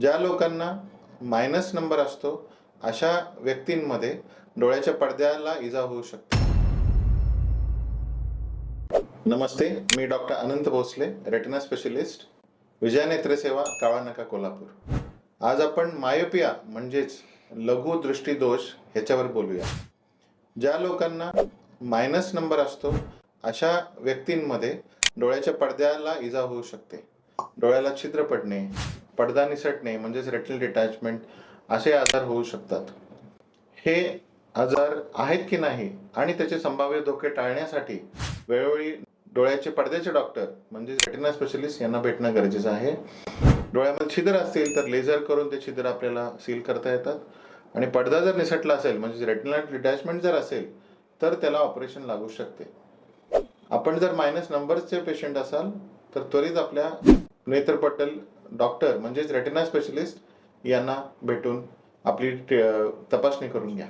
ज्या लोकांना minus number असतो अशा व्यक्तींमध्ये डोळ्याच्या पडद्याला इजा होऊ शकते. नमस्ते मी doctor Anant Bhosale retina specialist Vijay Netra Seva काळा नका कोल्हापूर. आज आपण मायोपिया म्हणजेच लघु दृष्टी दोष ह्याच्यावर बोलूया. ज्या लोकांना मायनस नंबर असतो अशा व्यक्तींमध्ये डोळ्याच्या पडद्याला इजा होऊ शकते. डोळ्याला छिद्र पडणे पडदा निसटणे म्हणजेच रेटल डिटॅचमेंट असे आजार होऊ शकतात. हे आजार आहेत की नाही आणि त्याचे संभाव्य धोके टाळण्यासाठी वेळोवेळी डोळ्याचे पडद्याचे डॉक्टर म्हणजे रेटिना स्पेशलिस्ट यांना भेटणं गरजेचं आहे. डोळ्यामध्ये छिद्र असतील तर लेझर करून ते छिद्र आपल्याला सील करता येतात. आणि पडदा जर निसटला असेल म्हणजे रेटिना डिटॅचमेंट जर असेल तर त्याला ऑपरेशन लागू शकते. आपण जर मायनस नंबरचे पेशंट असाल तर त्वरित आपल्या नेत्रपटल डॉक्टर म्हणजेच रेटिना स्पेशलिस्ट यांना भेटून आपली तपासणी करून घ्या.